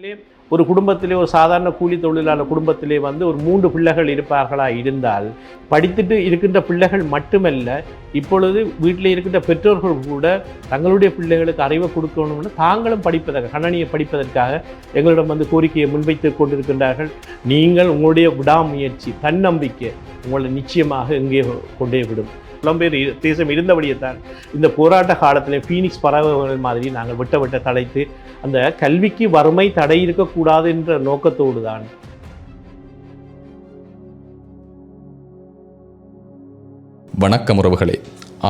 உண்மையிலே ஒரு குடும்பத்திலே ஒரு சாதாரண கூலி தொழிலாளர் குடும்பத்திலே வந்து ஒரு மூன்று பிள்ளைகள் இருப்பார்களா இருந்தால் படித்துட்டு இருக்கின்ற பிள்ளைகள் மட்டுமல்ல இப்பொழுது வீட்டில் இருக்கின்ற பெற்றோர்கள் கூட தங்களுடைய பிள்ளைகளுக்கு அறிவை கொடுக்கணும்னு தாங்களும் படிப்பதற்கு கணனியை படிப்பதற்காக எங்களிடம் வந்து கோரிக்கையை முன்வைத்து கொண்டிருக்கின்றார்கள். நீங்கள் உங்களுடைய விடாமுயற்சி தன்னம்பிக்கை உங்களை நிச்சயமாக எங்கே கொண்டே விடும். புலம்பெயர் தேசம் இருந்தபடியேத்தான் இந்த போராட்ட காலத்தில் ஃபீனிக்ஸ் பறவைகள் மாதிரி நாங்கள் விட்ட விட்ட தலைத்து அந்த கல்விக்கு வறுமை தடை இருக்கக்கூடாது என்ற நோக்கத்தோடு தான். வணக்கம் உறவுகளே.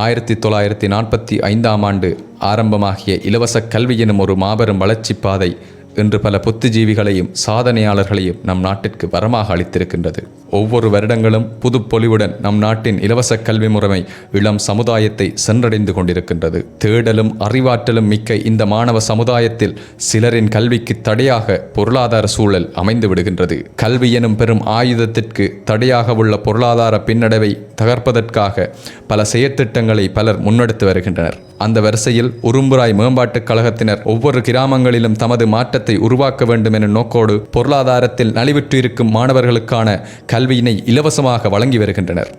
ஆயிரத்தி தொள்ளாயிரத்தி நாற்பத்தி ஐந்தாம் ஆண்டு ஆரம்பமாகிய இலவச கல்வி எனும் ஒரு மாபெரும் வளர்ச்சி பாதை இன்று பல புத்திஜீவிகளையும் சாதனையாளர்களையும் நம் நாட்டிற்கு வரமாக அளித்திருக்கின்றது. ஒவ்வொரு வருடங்களும் புதுப்பொலிவுடன் நம் நாட்டின் இலவச கல்வி முறைமை இளம் சமுதாயத்தை சென்றடைந்து கொண்டிருக்கின்றது. தேடலும் அறிவாற்றலும் மிக்க இந்த மாணவ சமுதாயத்தில் சிலரின் கல்விக்கு தடையாக பொருளாதார சூழல் அமைந்து விடுகின்றது. கல்வி எனும் பெரும் ஆயுதத்திற்கு தடையாக உள்ள பொருளாதார பின்னடைவை தகர்ப்பதற்காக பல செயற்திட்டங்களை பலர் முன்னெடுத்து வருகின்றனர். அந்த வரிசையில் உரும்புராய் மேம்பாட்டுக் கழகத்தினர் ஒவ்வொரு கிராமங்களிலும் தமது மாற்ற மாற்றத்தை உருவாக்க வேண்டும் என நோக்கோடு பொருளாதாரத்தில் நலிவிற்று இருக்கும் மாணவர்களுக்கான கல்வியினை இலவசமாக வழங்கி வருகின்றனர்.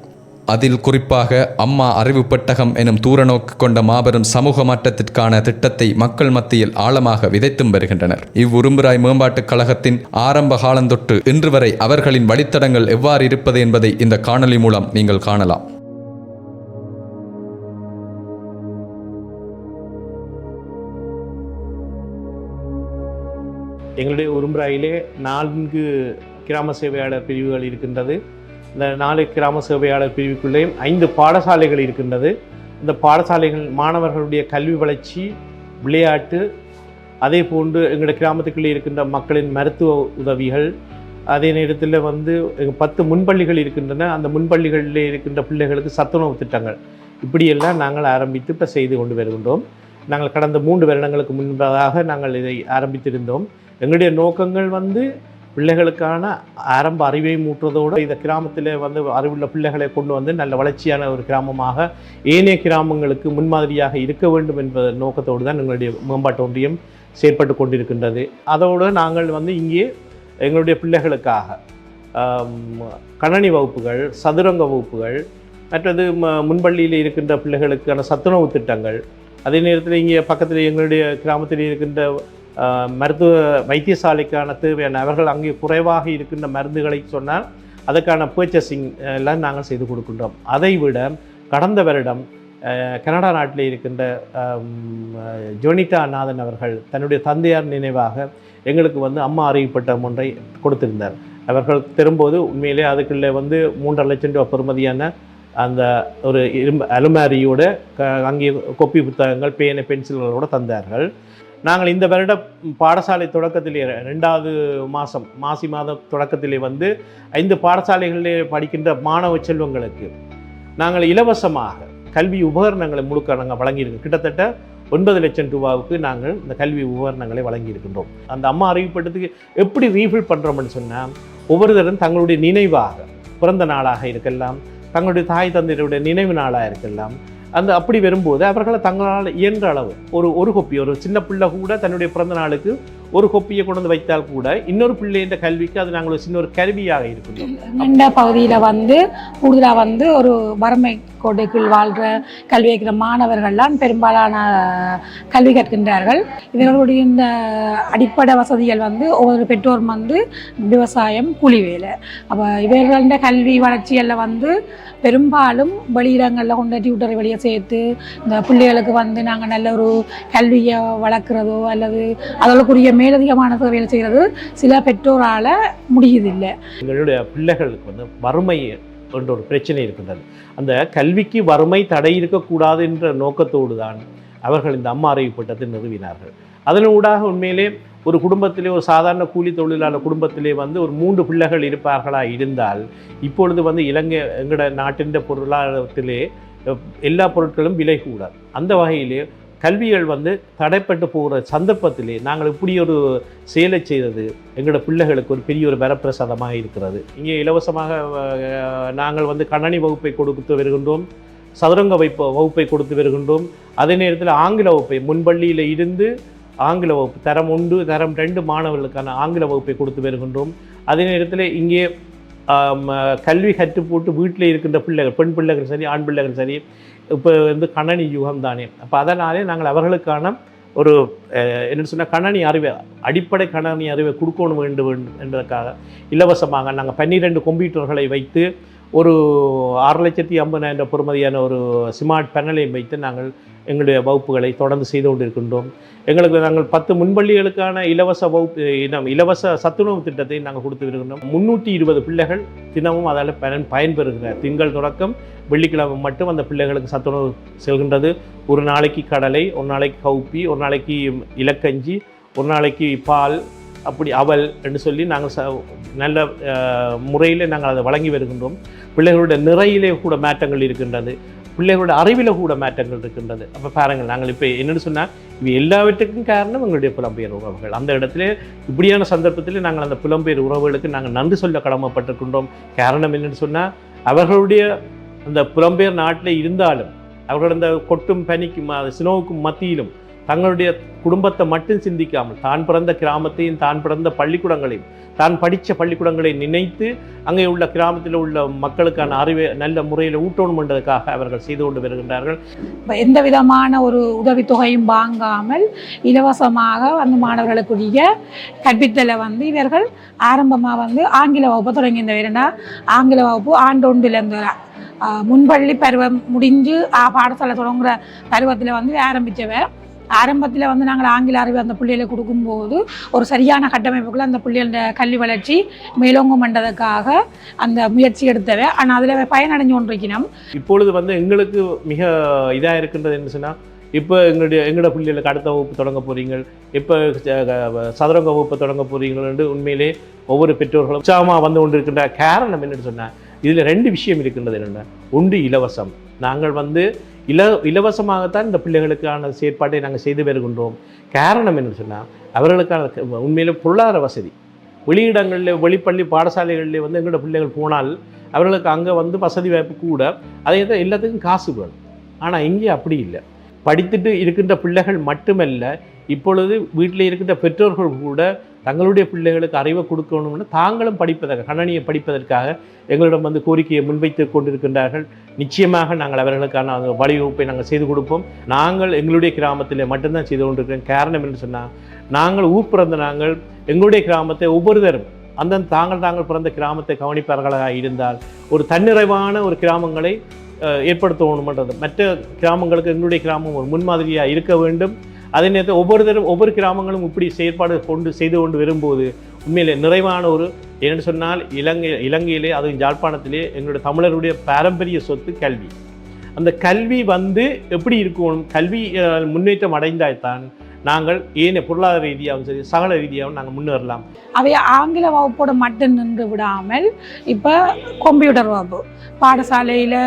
அதில் குறிப்பாக அம்மா அறிவு பெட்டகம் எனும் தூரநோக்கு கொண்ட மாபெரும் சமூக மாற்றத்திற்கான திட்டத்தை மக்கள் மத்தியில் ஆழமாக விதைத்தும் வருகின்றனர். இவ்வுரும்புராய் மேம்பாட்டுக் கழகத்தின் ஆரம்ப காலந்தொட்டு இன்று வரை அவர்களின் வழித்தடங்கள் எவ்வாறு இருப்பது என்பதை இந்த காணொளி மூலம் நீங்கள் காணலாம். எங்களுடைய உரும்புராயிலே நான்கு கிராம சேவையாளர் பிரிவுகள் இருக்கின்றது. இந்த நாலு கிராம சேவையாளர் பிரிவுக்குள்ளேயும் ஐந்து பாடசாலைகள் இருக்கின்றது. இந்த பாடசாலைகள் மாணவர்களுடைய கல்வி வளர்ச்சி விளையாட்டு அதே போன்று எங்களுடைய கிராமத்துக்குள்ளே இருக்கின்ற மக்களின் மருத்துவ உதவிகள் அதே நேரத்தில் வந்து எங்கள் பத்து முன்பள்ளிகள் இருக்கின்றன. அந்த முன்பள்ளிகளில் இருக்கின்ற பிள்ளைகளுக்கு சத்துணவு திட்டங்கள். இப்படியெல்லாம் நாங்கள் ஆரம்பித்து இப்போ செய்து கொண்டு வருகின்றோம். நாங்கள் கடந்த மூன்று வருடங்களுக்கு முன்பதாக நாங்கள் இதை ஆரம்பித்திருந்தோம். எங்களுடைய நோக்கங்கள் வந்து பிள்ளைகளுக்கான ஆரம்ப அறிவை மூட்டுறதோடு இந்த கிராமத்தில் வந்து அறிவுள்ள பிள்ளைகளை கொண்டு வந்து நல்ல வளர்ச்சியான ஒரு கிராமமாக ஏனைய கிராமங்களுக்கு முன்மாதிரியாக இருக்க வேண்டும் என்பத நோக்கத்தோடு தான் எங்களுடைய மேம்பாட்டு ஒன்றியம் செயற்பட்டு கொண்டிருக்கின்றது. அதோடு நாங்கள் வந்து இங்கே எங்களுடைய பிள்ளைகளுக்காக கணனி வகுப்புகள் சதுரங்க வகுப்புகள் மற்றது ம- முன்பள்ளியில் இருக்கின்ற பிள்ளைகளுக்கான சத்துணவு திட்டங்கள் அதே நேரத்தில் இங்கே பக்கத்தில் எங்களுடைய கிராமத்தில் இருக்கின்ற மருத்துவ வைத்தியசாலைக்கான தேவையான அவர்கள் அங்கே குறைவாக இருக்கின்ற மருந்துகளை சொன்னால் அதற்கான பர்ச்சேசிங் எல்லாம் நாங்கள் செய்து கொடுக்கின்றோம். அதை விட கடந்த வருடம் கனடா நாட்டில் இருக்கின்ற ஜோனிதா நாதன் அவர்கள் தன்னுடைய தந்தையார் நினைவாக எங்களுக்கு வந்து அம்மா அறிவிப்பட்டம் ஒன்றை கொடுத்திருந்தார். அவர்கள் திரும்போது உண்மையிலே அதுக்குள்ளே வந்து மூன்றரை லட்சம் ரூபா பெறுமதியான அந்த ஒரு இரும்பு அலுமாரியோட க அங்கே கொப்பி புத்தகங்கள் பேனை பென்சில்களோடு தந்தார்கள். நாங்கள் இந்த வருட பாடசாலை தொடக்கத்திலே ரெண்டாவது மாதம் மாசி மாத தொடக்கத்திலே வந்து ஐந்து பாடசாலைகளிலே படிக்கின்ற மாணவ செல்வங்களுக்கு நாங்கள் இலவசமாக கல்வி உபகரணங்களை முழுக்க நாங்கள் வழங்கியிருக்கோம். கிட்டத்தட்ட ஒன்பது லட்சம் ரூபாவுக்கு நாங்கள் இந்த கல்வி உபகரணங்களை வழங்கியிருக்கின்றோம். அந்த அம்மா அறிவிப்பட்டதுக்கு எப்படி ரீஃபில் பண்ணுறோம்னு சொன்னால் ஒவ்வொருத்தரும் தங்களுடைய நினைவாக பிறந்த நாளாக இருக்கலாம் தங்களுடைய தாய் தந்தையருடைய நினைவு நாளாக இருக்கலாம் அந்த அப்படி வரும்போது அவர்களை தங்களால் இயன்ற அளவு ஒரு ஒரு கொப்பி ஒரு சின்ன பிள்ளை கூட தன்னுடைய பிறந்த நாளுக்கு ஒரு கொப்பியை கொண்டு வந்து வைத்தால் கூட இன்னொரு பிள்ளைன்ற கல்விக்கு அது நாங்கள் ஒரு சின்ன ஒரு கருவியாக இருக்கிறோம் இந்த பகுதியில் வந்து கூடுதலாக வந்து ஒரு வறுமை கோட்டைக்குள் வாழ்கிற கல்வி வைக்கிற மாணவர்கள்லாம் பெரும்பாலான கல்வி கற்கின்றார்கள். இவர்களுடைய இந்த அடிப்படை வசதிகள் வந்து ஒவ்வொரு பெற்றோரும் வந்து விவசாயம் கூலி வேலை. அப்போ இவர்கள கல்வி வளர்ச்சிகளில் வந்து பெரும்பாலும் வெளியிடங்களில் கொண்டு டியூட்டரை வெளியே சேர்த்து இந்த பிள்ளைகளுக்கு வந்து நாங்கள் நல்ல ஒரு கல்வியை வளர்க்குறதோ அல்லது அதற்குரிய மேலதிகமான வேலை செய்கிறது சில பெற்றோரால் முடியுதில்லை. எங்களுடைய பிள்ளைகளுக்கு வந்து வறுமை என்ற ஒரு பிரச்சனை இருக்கின்றது. அந்த கல்விக்கு வறுமை தடை இருக்கக்கூடாது என்ற நோக்கத்தோடு தான் அவர்கள் இந்த அம்மா அறிவிப்பட்டத்தை நிறுவினார்கள். அதன் ஊடாக உண்மையிலே ஒரு குடும்பத்திலே ஒரு சாதாரண கூலி தொழிலாளர் குடும்பத்திலே வந்து ஒரு மூன்று பிள்ளைகள் இருப்பார்களா? இருந்தால் இப்பொழுது வந்து இலங்கை எங்களோட நாட்டின் பொருளாதாரத்திலே எல்லா பொருட்களும் விலை கூட அந்த வகையிலே கல்விகள் வந்து தடைப்பட்டு போகிற சந்தர்ப்பத்திலே நாங்கள் இப்படி ஒரு செயலை செய்தது எங்களோட பிள்ளைகளுக்கு ஒரு பெரிய ஒரு வரப்பிரசாதமாக இருக்கிறது. இங்கே இலவசமாக நாங்கள் வந்து கணனி வகுப்பை கொடுத்து வருகின்றோம் சதுரங்க வைப்பு வகுப்பை கொடுத்து வருகின்றோம். அதே நேரத்தில் ஆங்கில வகுப்பை முன்பள்ளியில் இருந்து ஆங்கில வகுப்பு தரம் ஒன்று தரம் ரெண்டு மாணவர்களுக்கான ஆங்கில வகுப்பை கொடுத்து வருகின்றோம். அதே நேரத்தில் இங்கே கல்வி கற்று போட்டு வீட்டில் இருக்கின்ற பிள்ளைகள் பெண் பிள்ளைகள் சரி ஆண் பிள்ளைகள் சரி இப்போ வந்து கணனி யுகம் தானே. அப்போ அதனாலே நாங்கள் அவர்களுக்கான ஒரு அஹ், என்ன சொன்னால் கணனி அறிவை அடிப்படை கணனி அறிவை கொடுக்கணும் வேண்டும் வேண்டும் என்பதற்காக இலவசமாக நாங்கள் பன்னிரெண்டு கம்ப்யூட்டர்களை வைத்து ஒரு ஆறு லட்சத்தி ஐம்பதாயிரம் பொறுமதியான ஒரு ஸ்மார்ட் பேனலையும் வைத்து நாங்கள் எங்களுடைய வகுப்புகளை தொடர்ந்து செய்து கொண்டிருக்கின்றோம். எங்களுக்கு நாங்கள் பத்து முன்பள்ளிகளுக்கான இலவச வகுப்பு இனம் இலவச சத்துணவு திட்டத்தை நாங்கள் கொடுத்து வருகின்றோம். முன்னூற்றி இருபது பிள்ளைகள் தினமும் அதால் பயன் பயன்பெறுகிறார் திங்கள் தொடக்கம் வெள்ளிக்கிழமை மட்டும் அந்த பிள்ளைகளுக்கு சத்துணவு செல்கின்றது. ஒரு நாளைக்கு கடலை ஒரு நாளைக்கு கவுப்பி ஒரு நாளைக்கு இலக்கஞ்சி ஒரு நாளைக்கு பால் அப்படி அவல் என்று சொல்லி நாங்கள் ச நல்ல முறையில் நாங்கள் அதை வழங்கி வருகின்றோம். பிள்ளைகளுடைய நிறையிலே கூட மாற்றங்கள் இருக்கின்றது. பிள்ளைகளோட அறிவில் கூட மாற்றங்கள் இருக்கின்றது. அப்போ பாருங்கள் நாங்கள் இப்போ என்னென்னு சொன்னால் இவை எல்லாவற்றுக்கும் காரணம் எங்களுடைய புலம்பெயர் உறவுகள். அந்த இடத்துல இப்படியான சந்தர்ப்பத்தில் நாங்கள் அந்த புலம்பெயர் உறவுகளுக்கு நாங்கள் நன்றி சொல்ல கடமைப்பட்டிருக்கின்றோம். காரணம் என்னென்னு சொன்னால் அவர்களுடைய அந்த புலம்பெயர் நாட்டில் இருந்தாலும் அவர்கள் அந்த கொட்டும் பனிக்கும் அது சினோவுக்கும் மத்தியிலும் தங்களுடைய குடும்பத்தை மட்டும் சிந்திக்காமல் தான் பிறந்த கிராமத்தையும் தான் பிறந்த பள்ளிக்கூடங்களையும் தான் படித்த பள்ளிக்கூடங்களை நினைத்து அங்கே உள்ள கிராமத்தில் உள்ள மக்களுக்கான அறிவை நல்ல முறையில் ஊட்டணுமென்றதுக்காக அவர்கள் செய்து கொண்டு வருகின்றார்கள். இப்போ எந்த விதமான ஒரு உதவித்தொகையும் வாங்காமல் இலவசமாக அந்த மாணவர்களுக்குரிய கற்பித்தலை வந்து இவர்கள் ஆரம்பமாக வந்து ஆங்கில வகுப்பு தொடங்கி இந்த வேறுனா ஆங்கில வகுப்பு ஆண்டொன்றில் முன்பள்ளி பருவம் முடிஞ்சு பாடசாலை தொடங்குகிற பருவத்தில் வந்து ஆரம்பித்தவர் ஆரம்பத்தில் வந்து நாங்கள் ஆங்கில அறிவு அந்த பிள்ளைகளை கொடுக்கும்போது ஒரு சரியான கட்டமைப்புக்குள்ள அந்த பிள்ளைகளோட கல்வி வளர்ச்சி மேலோங்கும் பண்ணுறதுக்காக அந்த முயற்சி எடுத்தவை. ஆனால் அதில் பயனடைஞ்சு கொண்டிருக்கணும் இப்பொழுது வந்து எங்களுக்கு மிக இதாக இருக்கின்றது என்ன சொன்னால் இப்போ எங்களுடைய எங்களோட பிள்ளைகளுக்கு அடுத்த வகுப்பு தொடங்க போகிறீங்க இப்போ சதுரங்க வகுப்பு தொடங்க போறீங்கன்னு உண்மையிலே ஒவ்வொரு பெற்றோர்களும் உற்சாகமாக வந்து கொண்டிருக்கின்ற காரணம் என்னென்னு சொன்னால் இதில் ரெண்டு விஷயம் இருக்கின்றது என்னென்ன ஒன்று இலவசம். நாங்கள் வந்து இல இலவசமாகத்தான் இந்த பிள்ளைகளுக்கான செயற்பாட்டை நாங்கள் செய்து வருகின்றோம். காரணம் என்னன்னு சொன்னால் அவர்களுக்கான உண்மையில் உண்மையிலே பொருளாதார வசதி. வெளியிடங்களில் வெளிப்பள்ளி பாடசாலைகளில் வந்து எங்களோட பிள்ளைகள் போனால் அவர்களுக்கு அங்கே வந்து வசதி வாய்ப்பு கூட அதே தான் எல்லாத்துக்கும் காசு வேணும். ஆனால் இங்கே அப்படி இல்லை. படித்துட்டு இருக்கின்ற பிள்ளைகள் மட்டுமல்ல இப்பொழுது வீட்டில் இருக்கின்ற பெற்றோர்கள் கூட தங்களுடைய பிள்ளைகளுக்கு அறிவை கொடுக்கணும்னு தாங்களும் படிப்பதற்கு கணனியை படிப்பதற்காக எங்களிடம் வந்து கோரிக்கையை முன்வைத்து கொண்டிருக்கின்றார்கள். நிச்சயமாக நாங்கள் அவர்களுக்கான அந்த வழிவகுப்பை நாங்கள் செய்து கொடுப்போம். நாங்கள் எங்களுடைய கிராமத்தில் மட்டும்தான் செய்து கொண்டிருக்கிறோம். காரணம் என்று சொன்னால் நாங்கள் ஊர் பிறந்த நாங்கள் எங்களுடைய கிராமத்தை ஒவ்வொருத்தரும் அந்தந்த தாங்கள் தாங்கள் பிறந்த கிராமத்தை கவனிப்பார்களாக இருந்தால் ஒரு தன்னிறைவான ஒரு கிராமங்களை அஹ், ஏற்படுத்தணுமன்றது. மற்ற கிராமங்களுக்கு எங்களுடைய கிராமம் ஒரு முன்மாதிரியாக இருக்க வேண்டும். அதே நேரத்தில் ஒவ்வொருத்தரும் ஒவ்வொரு கிராமங்களும் இப்படி செயற்பாடு கொண்டு செய்து கொண்டு வரும்போது உண்மையிலே நிறைவான ஒரு என்னென்னு சொன்னால் இலங்கை இலங்கையிலே அதுவும் யாழ்ப்பாணத்திலே எங்களுடைய தமிழருடைய பாரம்பரிய சொத்து கல்வி. அந்த கல்வி வந்து எப்படி இருக்கணும்? கல்வி முன்னேற்றம் அடைந்தால்தான் நாங்கள் ஏன் பொருளாதார ரீதியாகவும் சரி சகல ரீதியாகவும் நாங்கள் முன்னேறலாம். அவை ஆங்கில வகுப்போடு மட்டும் நின்று விடாமல் இப்போ கம்ப்யூட்டர் வகுப்பு பாடசாலையில்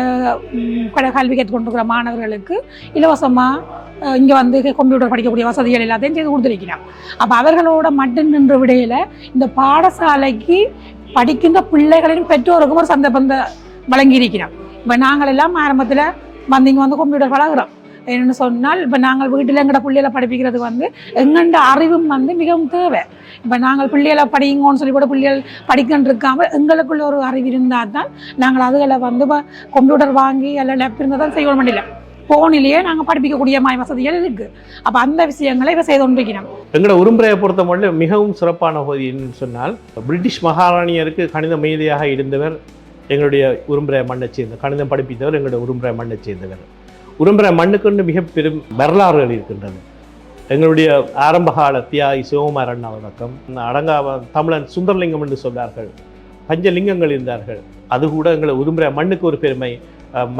கல்வி கற்றுக்கொண்டிருக்கிற மாணவர்களுக்கு இலவசமாக இங்கே வந்து கம்ப்யூட்டர் படிக்கக்கூடிய வசதிகள் எல்லாத்தையும் செய்து கொடுத்துருக்கிறோம் அப்போ அவர்களோட மட்டும் நின்று விடையில் இந்த பாடசாலைக்கு படிக்கின்ற பிள்ளைகளின் பெற்றோருக்கும் ஒரு சந்தர்ப்பம் வழங்கியிருக்கிறோம் இப்போ நாங்கள் எல்லாம் ஆரம்பத்தில் வந்து இங்கே வந்து கம்ப்யூட்டர் பழகிறோம் என்னென்னு சொன்னால் இப்போ நாங்கள் வீட்டில் எங்கட பிள்ளைகளை படிப்பிக்கிறது வந்து எங்கண்ட அறிவும் வந்து மிகவும் தேவை. இப்போ நாங்கள் பிள்ளைகளை படிங்கன்னு சொல்லி கூட பிள்ளைகள் படிக்கன்னு இருக்காமல் எங்களுக்குள்ள ஒரு அறிவு இருந்தால் தான் நாங்கள் அதுகளை வந்து இப்போ கம்ப்யூட்டர் வாங்கி எல்லாம் லேப் இருந்தால் தான் செய்ய முடியல ஃபோனிலேயே நாங்கள் படிப்பிக்கக்கூடிய மாதிரி வசதிகள் இருக்குது அப்போ அந்த விஷயங்களை இப்போ செய்து கொண்டிருக்கிறோம். எங்களோட உரும்புரையை பொறுத்தமட்டில் மிகவும் சிறப்பான பகுதின்னு சொன்னால் பிரிட்டிஷ் மகாராணியருக்கு கணித மேதையாக இருந்தவர் எங்களுடைய உரும்புரை மண்ணை சேர்ந்த கணிதம் படிப்பித்தவர் எங்களுடைய உரும்புரை மண்ணை சேர்ந்தவர் உரும்புரை மண்ணுக்குன்னு மிக பெரும் வரலாறுகள் இருக்கின்றது எங்களுடைய ஆரம்பகால தியாகி சிவகுமார் அண்ணா வணக்கம் அடங்கா தமிழன் சுந்தரலிங்கம் என்று சொல்வார்கள் பஞ்சலிங்கங்கள் இருந்தார்கள். அது கூட எங்களை உரும்புற மண்ணுக்கு ஒரு பெருமை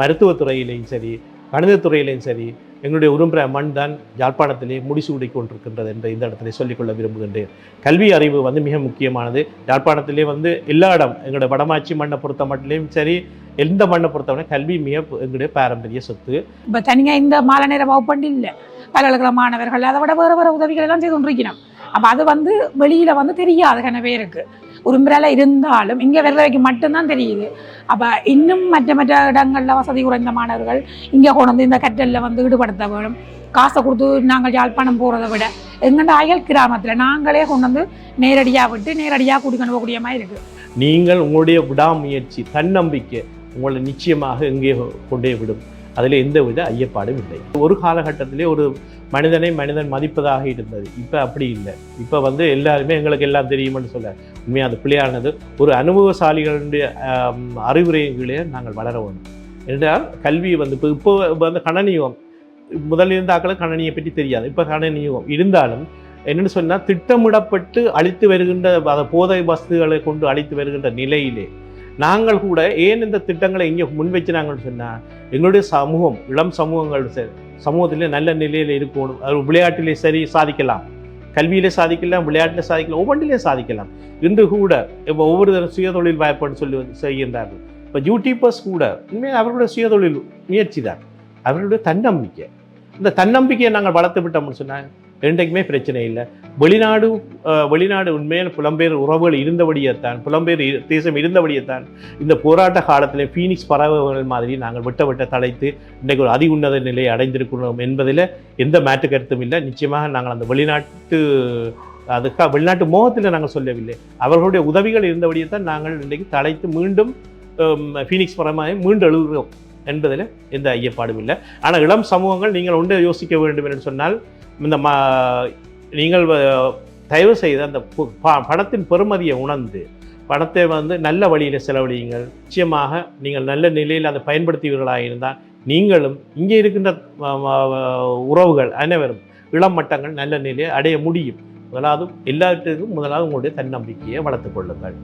மருத்துவத்துறையிலையும் சரி கணிதத்துறையிலையும் சரி எங்களுடைய உரும்புற மண் தான் யாழ்ப்பாணத்திலே முடிசூடி கொண்டிருக்கின்றது என்று இந்த இடத்துல சொல்லிக்கொள்ள விரும்புகின்றேன். கல்வி அறிவு வந்து மிக முக்கியமானது. யாழ்ப்பாணத்திலே வந்து எல்லா இடம் எங்களுடைய வடமாட்சி மண்ணை பொறுத்த மட்டிலையும் சரி எந்த மண்ணை பொறுத்தவரை கல்வி மிக எங்களுடைய பாரம்பரிய சொத்து. இப்போ தனியாக இந்த மாலை நேர வகுப்பண்டு இல்லை. பல்கலைக்கழக மாணவர்கள் அதை விட வேறு வேறு உதவிகள் எல்லாம் செய்து கொண்டிருக்கிறோம் அப்போ அது வந்து வெளியில் வந்து தெரியாது கன பேருக்கு. உரும்புறால இருந்தாலும் இங்கே வெள்ளவைக்கு மட்டும்தான் தெரியுது. அப்போ இன்னும் மற்ற மற்ற இடங்களில் வசதி குறைந்த மாணவர்கள் இங்கே கொண்டு வந்து இந்த கற்றலில் வந்து ஈடுபடுத்த வேணும். காசை கொடுத்து நாங்கள் யாழ்ப்பாணம் போகிறத விட எங்கள்ட அயல் கிராமத்தில் நாங்களே கொண்டு வந்து நேரடியாக விட்டு நேரடியாக குடிக்கொண்டு போகக்கூடிய மாதிரி இருக்குது நீங்கள் உங்களுடைய விடாமுயற்சி தன்னம்பிக்கை உங்களை நிச்சயமாக எங்கே கொண்டே விடும். அதில் எந்தவித ஐயப்பாடும் இல்லை. ஒரு காலகட்டத்திலே ஒரு மனிதனை மனிதன் மதிப்பதாக இருந்தது. இப்போ அப்படி இல்லை. இப்போ வந்து எல்லாருமே எங்களுக்கு எல்லாம் தெரியும்னு சொல்ல உண்மையாக அது பிள்ளையானது ஒரு அனுபவசாலிகளுடைய அறிவுரைகளே நாங்கள் வளர வேண்டும். என்றால் கல்வி வந்து இப்போ இப்போ வந்து கணனியுகம் முதலில் இருந்தாக்களும் கணனியை பற்றி தெரியாது. இப்போ கணனியுகம் இருந்தாலும் என்னென்னு சொன்னால் திட்டமிடப்பட்டு அழித்து வருகின்ற அந்த போதை வஸ்துகளை கொண்டு அழித்து வருகின்ற நிலையிலே நாங்கள் கூட ஏன் இந்த திட்டங்களை இங்கே முன்வைச்சினாங்கன்னு சொன்னால் எங்களுடைய சமூகம் இளம் சமூகங்கள் ச- சமூகத்திலே நல்ல நிலையில் இருக்கணும். அது விளையாட்டிலே சரி சாதிக்கலாம். கல்வியிலே சாதிக்கலாம் விளையாட்டில் சாதிக்கலாம் ஒவ்வொன்றிலே சாதிக்கலாம். இன்று கூட இப்போ ஒவ்வொரு தரம் சுயதொழில் வாய்ப்புன்னு சொல்லி செய்கின்றார்கள். இப்போ யூடியூபர்ஸ் கூட உண்மையாக அவர்களுடைய சுயதொழில் முயற்சி தான் அவர்களுடைய தன்னம்பிக்கை. இந்த தன்னம்பிக்கையை நாங்கள் வளர்த்து விட்டோம்னு சொன்னாங்க என்றைக்குமே பிரச்சனை இல்லை. வெளிநாடு வெளிநாடு உண்மையில் புலம்பெயர் உறவுகள் இருந்தபடியேத்தான் புலம்பெயர் தேசம் இருந்தபடியேத்தான் இந்த போராட்ட காலத்தில் ஃபீனிக்ஸ் பறவைகள் மாதிரி நாங்கள் விட்ட விட்ட தலைத்து இன்றைக்கு ஒரு அதி உன்னத நிலையை அடைந்திருக்கிறோம் என்பதில் எந்த மாற்று கருத்தும் இல்லை. நிச்சயமாக நாங்கள் அந்த வெளிநாட்டு அதுக்காக வெளிநாட்டு மோகத்தில் நாங்கள் சொல்லவில்லை. அவர்களுடைய உதவிகள் இருந்தபடியே தான் நாங்கள் இன்றைக்கு தலைத்து மீண்டும் ஃபீனிக்ஸ் பறவை மீண்டும் எழுதுகிறோம். என்பதில் எந்த ஐயப்பாடும் இல்லை. ஆனால் இளம் சமூகங்கள் நீங்கள் உண்டு யோசிக்க வேண்டும் என்று சொன்னால் இந்த ம நீங்கள் தயவு செய்து அந்த பு- பெருமதியை பெறுமதியை உணர்ந்து படத்தை வந்து நல்ல வழியில் செலவழியுங்கள். நிச்சயமாக நீங்கள் நல்ல நிலையில் அதை பயன்படுத்தியவர்களாக இருந்தால் நீங்களும் இங்கே இருக்கின்ற உறவுகள் அனைவரும் இளம் மட்டங்கள் நல்ல நிலையை அடைய முடியும். முதலாவது எல்லாத்துக்கும் முதலாவது உங்களுடைய தன்னம்பிக்கையை வளர்த்துக் கொள்ளுங்கள்.